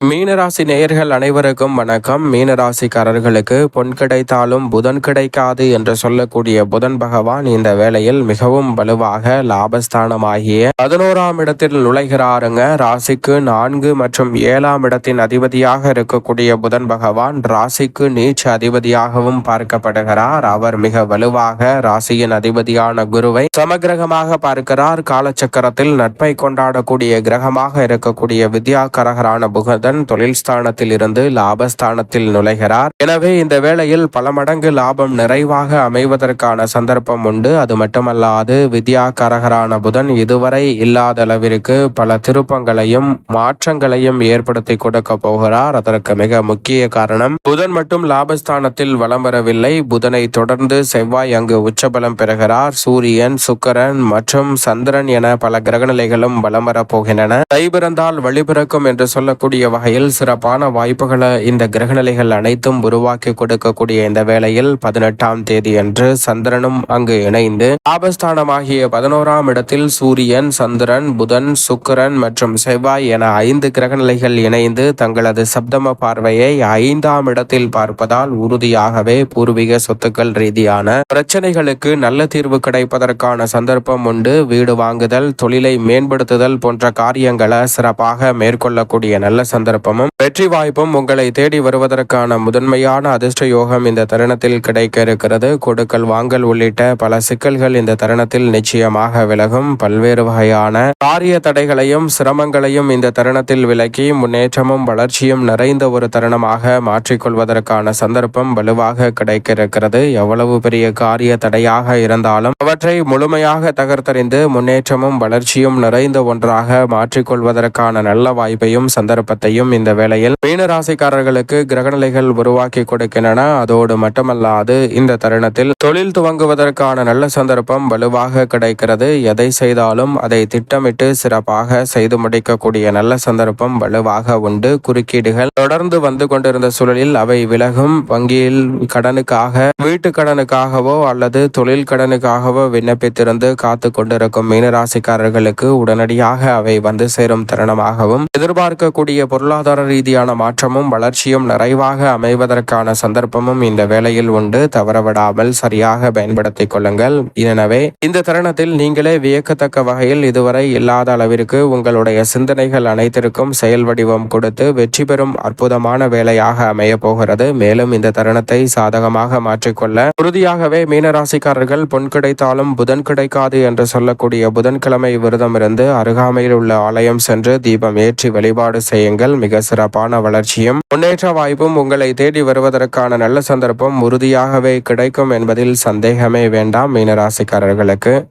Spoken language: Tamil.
மீனராசி நேயர்கள் அனைவருக்கும் வணக்கம். மீனராசிக்காரர்களுக்கு பொன் கிடைத்தாலும் புதன் கிடைக்காது என்று சொல்லக்கூடிய புதன் பகவான் இந்த வேளையில் மிகவும் வலுவாக லாபஸ்தானமாகிய பதினோராம் இடத்தில் நுழைகிறாருங்க. ராசிக்கு நான்கு மற்றும் ஏழாம் இடத்தின் அதிபதியாக இருக்கக்கூடிய புதன் பகவான் ராசிக்கு நீச்ச அதிபதியாகவும் பார்க்கப்படுகிறார். அவர் மிக வலுவாக ராசியின் அதிபதியான குருவை சமகிரகமாக பார்க்கிறார். காலச்சக்கரத்தில் நட்பை கொண்டாடக்கூடிய கிரகமாக இருக்கக்கூடிய வித்யாகரகரான புகதன் தொழில் ஸ்தானத்தில் இருந்து லாபஸ்தானத்தில் நுழைகிறார். எனவே இந்த வேளையில் பல மடங்கு லாபம் நிறைவாக அமைவதற்கான சந்தர்ப்பம் உண்டு. அது மட்டுமல்லாது வித்யாகரகரான புதன் இதுவரை இல்லாத அளவிற்கு பல திருப்பங்களையும் மாற்றங்களையும் ஏற்படுத்தி கொடுக்க போகிறார். அதற்கு மிக முக்கிய காரணம் புதன் மட்டும் லாபஸ்தானத்தில் வலம் வரவில்லை. புதனை தொடர்ந்து செவ்வாய் அங்கு உச்சபலம் பெறுகிறார். சூரியன் சுக்கரன் மற்றும் சந்திரன் என பல கிரகநிலைகளும் வலம் வரப் போகின்றன. தை வழிபிறக்கும் என்று சொல்லக்கூடிய வகையில் சிறப்பான வாய்ப்புகளை இந்த கிரகநிலைகள் அனைத்தும் உருவாக்கி கொடுக்கக்கூடிய இந்த வேளையில் பதினெட்டாம் தேதி அன்று சந்திரனும் அங்கு இணைந்து ஆபஸ்தானமாகிய பதினோராம் இடத்தில் சூரியன் சந்திரன் புதன் சுக்கிரன் மற்றும் செவ்வாய் என ஐந்து கிரகநிலைகள் இணைந்து தங்களது சப்தம பார்வையை ஐந்தாம் இடத்தில் பார்ப்பதால் உறுதியாகவே பூர்வீக சொத்துக்கள் ரீதியான பிரச்சனைகளுக்கு நல்ல தீர்வு கிடைப்பதற்கான சந்தர்ப்பம் உண்டு. வீடு வாங்குதல் தொழிலை மேம்படுத்துதல் போன்ற காரியங்களை சிறப்பாக மேற்கொள்ளக்கூடிய நல்ல சந்தர்ப்பமும் வெற்றி வாய்ப்பும் உங்களை தேடி வருவதற்கான முதன்மையான அதிர்ஷ்ட யோகம் இந்த தருணத்தில் கிடைக்க இருக்கிறது கொடுக்கல் வாங்கல் உள்ளிட்ட பல சிக்கல்கள் இந்த தருணத்தில் நிச்சயமாக விலகும். பல்வேறு வகையான காரிய தடைகளையும் சிரமங்களையும் இந்த தருணத்தில் விலக்கி முன்னேற்றமும் வளர்ச்சியும் நிறைந்த ஒரு தருணமாக மாற்றிக்கொள்வதற்கான சந்தர்ப்பம் வலுவாக கிடைக்க இருக்கிறது எவ்வளவு பெரிய காரிய தடையாக இருந்தாலும் அவற்றை முழுமையாக தகர்த்தறிந்து முன்னேற்றமும் வளர்ச்சியும் நிறைந்த ஒன்றாக மாற்றிக்கொள்வதற்கான நல்ல வாய்ப்பையும் சந்தர்ப்பத்தையும் இந்த வேளையில் மீனராசிக்காரர்களுக்கு கிரகநிலைகள் உருவாக்கி கொடுக்கின்றன. அதோடு மட்டுமல்லாது இந்த தருணத்தில் தொழில் துவங்குவதற்கான நல்ல சந்தர்ப்பம் வலுவாக கிடைக்கிறது. எதை செய்தாலும் அதை திட்டமிட்டு சிறப்பாக செய்து முடிக்கக்கூடிய நல்ல சந்தர்ப்பம் வலுவாக உண்டு. குறுக்கீடுகள் தொடர்ந்து வந்து கொண்டிருந்த சூழலில் அவை விலகும். வங்கியில் கடனுக்காக வீட்டு கடனுக்காகவோ அல்லது தொழில் கடனுக்காகவோ விண்ணப்பித்திருந்து காத்து கொண்டிருக்கும் மீனராசிக்காரர்களுக்கு உடனடியாக அவை வந்து சேரும் தருணமாகவும் எதிர்பார்க்கக்கூடிய பொருள் பொருளாதார ரீதியான மாற்றமும் வளர்ச்சியும் நிறைவாக அமைவதற்கான சந்தர்ப்பமும் இந்த வேளையில் உண்டு. தவறவிடாமல் சரியாக பயன்படுத்திக் கொள்ளுங்கள். எனவே இந்த தருணத்தில் நீங்களே வியக்கத்தக்க வகையில் இதுவரை இல்லாத அளவிற்கு உங்களுடைய சிந்தனைகள் அனைத்திற்கும் செயல் வடிவம் கொடுத்து வெற்றி பெறும் அற்புதமான வேலையாக அமைய போகிறது. மேலும் இந்த தருணத்தை சாதகமாக மாற்றிக்கொள்ள உறுதியாகவே மீனராசிக்காரர்கள் பொன் கிடைத்தாலும் புதன் கிடைக்காது என்று சொல்லக்கூடிய புதன்கிழமை விரதம் இருந்து அருகாமையில் உள்ள ஆலயம் சென்று தீபம் ஏற்றி வழிபாடு செய்யுங்கள். மிக சிறப்பான வளர்ச்சியும் முன்னேற்ற வாய்ப்பும் உங்களை தேடி வருவதற்கான நல்ல சந்தர்ப்பம் உறுதியாகவே கிடைக்கும் என்பதில் சந்தேகமே வேண்டாம். மீனராசிக்காரர்களுக்கு